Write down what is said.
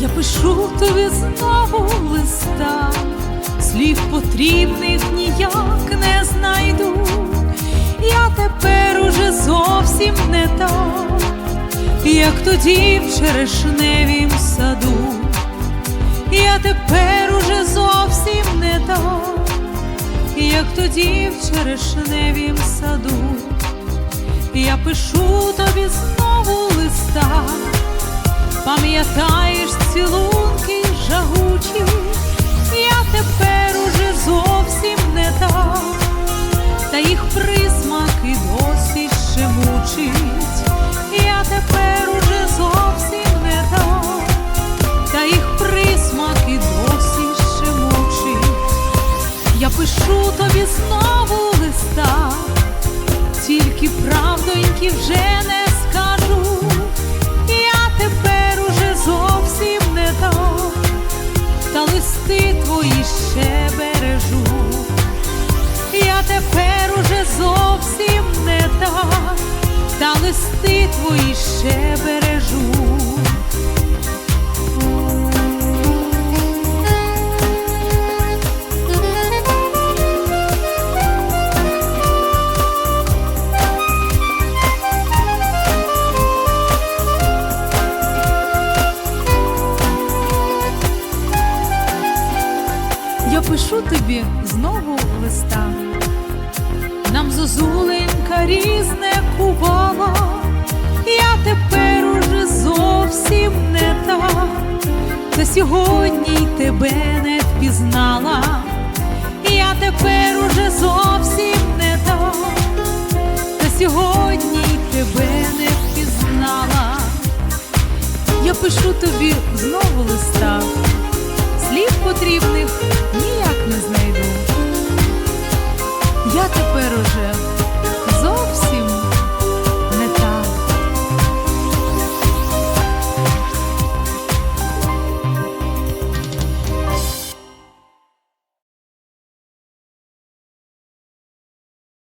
Я пишу тобі знову листа, слів потрібних ніяк не знайду. Я тепер уже зовсім не так, як тоді в черешневім саду. Я тепер уже зовсім не так, як тоді в черешневім саду. Я пишу тобі знову листа, пам'ятаєш цілунки жагучі, я тепер уже зовсім не так, та їх присмак і досі ще мучить, я тепер уже зовсім не так, та їх присмак і досі ще мучить. Я пишу тобі знову листа. Тільки правдоньки вже не та листи твої ще бережу, я тепер уже зовсім не так, та листи твої ще бережу. Я пишу тобі знову листа. Нам зозуленька різне кувала, я тепер уже зовсім не та, та сьогодні й тебе не впізнала, я тепер уже зовсім не та, та сьогодні й тебе не впізнала. Я пишу тобі знову листа слів потрібних